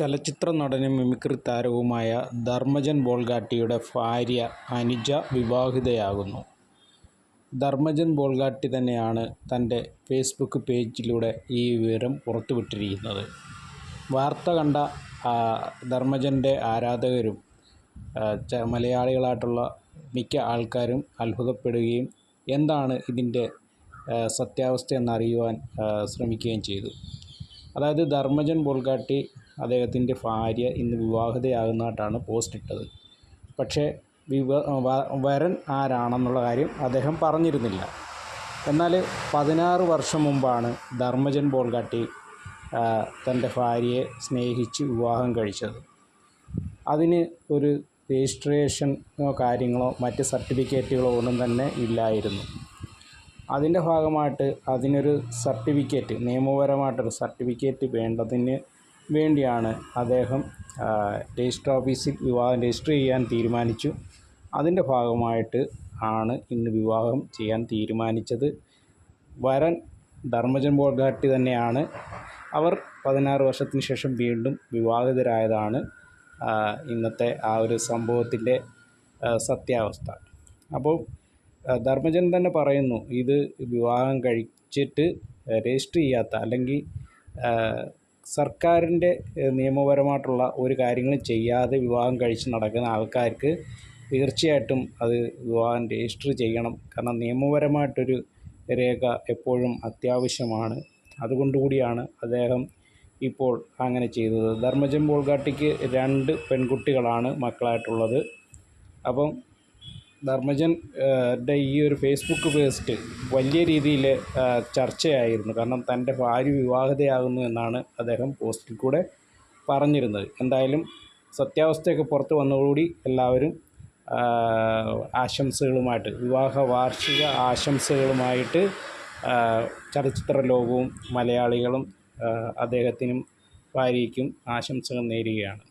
ചലച്ചിത്ര നടനും മിമിക്രി താരവുമായ ധർമ്മജൻ ബോൾഗാട്ടിയുടെ ഭാര്യ അനുജ വിവാഹിതയാകുന്നു. ധർമ്മജൻ ബോൾഗാട്ടി തന്നെയാണ് തന്റെ ഫേസ്ബുക്ക് പേജിലൂടെ ഈ വിവരം പുറത്തുവിട്ടിരിക്കുന്നത്. വാർത്ത കണ്ട ധർമ്മജന്റെ ആരാധകരും മലയാളികളായിട്ടുള്ള മിക്ക ആൾക്കാരും അത്ഭുതപ്പെടുകയും എന്താണ് ഇതിന്റെ സത്യാവസ്ഥ എന്നറിയുവാൻ ശ്രമിക്കുകയും ചെയ്തു. അതായത് ധർമ്മജൻ ബോൾഗാട്ടി അദ്ദേഹത്തിന്റെ ഭാര്യ ഇന്ന് വിവാഹിതയാകുന്നതായിട്ടാണ് പോസ്റ്റ് ഇട്ടത്. പക്ഷേ വിവ വരൻ ആരാണെന്നുള്ള കാര്യം അദ്ദേഹം പറഞ്ഞിരുന്നില്ല. എന്നാൽ പതിനാറ് വർഷം മുമ്പാണ് ധർമ്മജൻ ബോൾഗാട്ടി തന്റെ ഭാര്യയെ സ്നേഹിച്ച് വിവാഹം കഴിച്ചത്. അതിന് ഒരു രജിസ്ട്രേഷനോ കാര്യങ്ങളോ മറ്റ് സർട്ടിഫിക്കറ്റുകളോ ഒന്നും തന്നെ ഇല്ലായിരുന്നു. അതിന്റെ ഭാഗമായിട്ട് അതിനൊരു സർട്ടിഫിക്കറ്റ് നിയമപരമായിട്ടൊരു സർട്ടിഫിക്കറ്റ് വേണ്ടതിന് വേണ്ടിയാണ് അദ്ദേഹം രജിസ്റ്റർ ഓഫീസിൽ വിവാഹം രജിസ്റ്റർ ചെയ്യാൻ തീരുമാനിച്ചു. അതിന്റെ ഭാഗമായിട്ട് ആണ് ഇന്ന് വിവാഹം ചെയ്യാൻ തീരുമാനിച്ചത്. വരൻ ധർമ്മജൻ ബോർഗാട്ടി തന്നെയാണ്. അവർ പതിനാറ് വർഷത്തിന് ശേഷം വീണ്ടും വിവാഹിതരായതാണ്. ഇന്നത്തെ ആ ഒരു സംഭവത്തിന്റെ സത്യാവസ്ഥ. അപ്പോൾ ധർമ്മജൻ തന്നെ പറയുന്നു ഇത് വിവാഹം കഴിച്ചിട്ട് രജിസ്റ്റർ ചെയ്യാത്ത അല്ലെങ്കിൽ സർക്കാരിന്റെ നിയമപരമായിട്ടുള്ള ഒരു കാര്യങ്ങളും ചെയ്യാതെ വിവാഹം കഴിച്ച് നടക്കുന്ന ആൾക്കാർക്ക് തീർച്ചയായിട്ടും അത് വിവാഹം രജിസ്റ്റർ ചെയ്യണം. കാരണം നിയമപരമായിട്ടൊരു രേഖ എപ്പോഴും അത്യാവശ്യമാണ്. അതുകൊണ്ടുകൂടിയാണ് അദ്ദേഹം ഇപ്പോൾ അങ്ങനെ ചെയ്തത്. ധർമ്മജൻ ബോൾഗാട്ടിക്ക് രണ്ട് പെൺകുട്ടികളാണ് മക്കളായിട്ടുള്ളത്. അപ്പം ധർമ്മജൻ ടെ ഈ ഒരു ഫേസ്ബുക്ക് പേസ്റ്റ് വലിയ രീതിയിൽ ചർച്ചയായിരുന്നു. കാരണം തന്റെ ഭാര്യ വിവാഹിതയാകുന്നു എന്നാണ് അദ്ദേഹം പോസ്റ്റിൽ കൂടെ പറഞ്ഞിരുന്നത്. എന്തായാലും സത്യാവസ്ഥയൊക്കെ പുറത്ത് വന്നതോടുകൂടി എല്ലാവരും ആശംസകളുമായിട്ട് വിവാഹ വാർഷിക ആശംസകളുമായിട്ട് ചലച്ചിത്ര ലോകവും മലയാളികളും അദ്ദേഹത്തിനും ഭാര്യയ്ക്കും ആശംസകൾ നേരുകയാണ്.